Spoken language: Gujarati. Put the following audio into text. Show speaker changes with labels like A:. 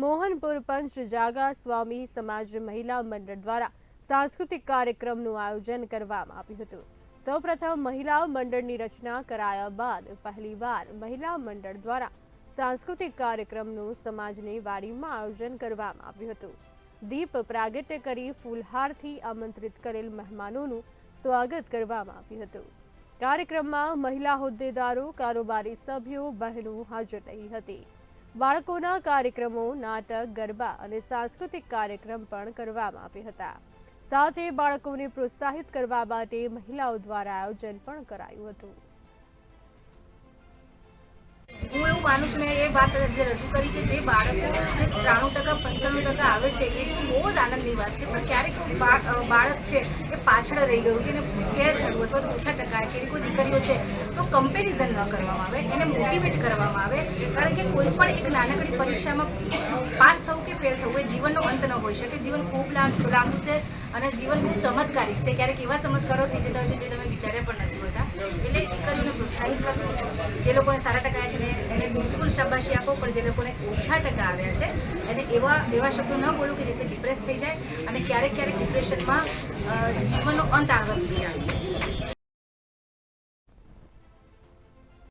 A: મોહનપુર પંચ જાગા સ્વામી સમાજ મહિલા મંડળ દ્વારા સાંસ્કૃતિક કાર્યક્રમનું આયોજન કરવામાં આવ્યું હતું. સૌપ્રથમ મહિલા મંડળની રચના કરાયા બાદ પહેલીવાર મહિલા મંડળ દ્વારા સાંસ્કૃતિક કાર્યક્રમનું સમાજની વાડીમાં આયોજન કરવામાં આવ્યું હતું. દીપ પ્રાગટ્ય કરી ફૂલહારથી આમંત્રિત કરેલ મહેમાનોનું સ્વાગત કરવામાં આવ્યું હતું. કાર્યક્રમમાં મહિલા હોદ્દેદારો, કારોબારી સભ્યો, બહેનો હાજર રહી હતી. બાળકોના કાર્યક્રમો, નાટક, ગરબા અને સાંસ્કૃતિક કાર્યક્રમ પણ કરવામાં આવ્યા હતા. સાથે બાળકોને પ્રોત્સાહિત કરવા માટે મહિલાઓ દ્વારા આયોજન પણ કરાયું હતું.
B: હું એવું માનું છું, મેં એ વાત જે રજૂ કરી કે જે બાળકો ત્રાણું ટકા, પંચાણું ટકા આવે છે એ તો બહુ જ આનંદની વાત છે. પણ ક્યારેક બાળક છે એ પાછળ રહી ગયું કે એને ફેર થયું અથવા તો ઓછા ટકા કે એવી કોઈ દીકરીઓ છે, તો કમ્પેરિઝન ન કરવામાં આવે, એને મોટિવેટ કરવામાં આવે. કારણ કે કોઈ પણ એક નાનકડી પરીક્ષામાં પાસ થવું કે ફેલ થવું એ જીવનનો અંત ન હોઈ શકે. જીવન ખૂબ લાંબ- છે અને જીવન ખૂબ ચમત્કારિક છે. ક્યારેક એવા ચમત્કારો થઈ જતા હોય છે જે તમે વિચાર્યા પણ નથી. પ્રોત્સાહિત જે લોકોને સારા ટકા આવ્યા છે એને બિલકુલ શાબાશી આપો, પણ જે લોકોને ઓછા ટકા આવ્યા છે, એને એવા એવા શબ્દો ન બોલો કે જેથી ડિપ્રેસ થઈ જાય અને ક્યારેક ક્યારેક ડિપ્રેશનમાં જીવનનો અંત આળવા સુધી આવી જાય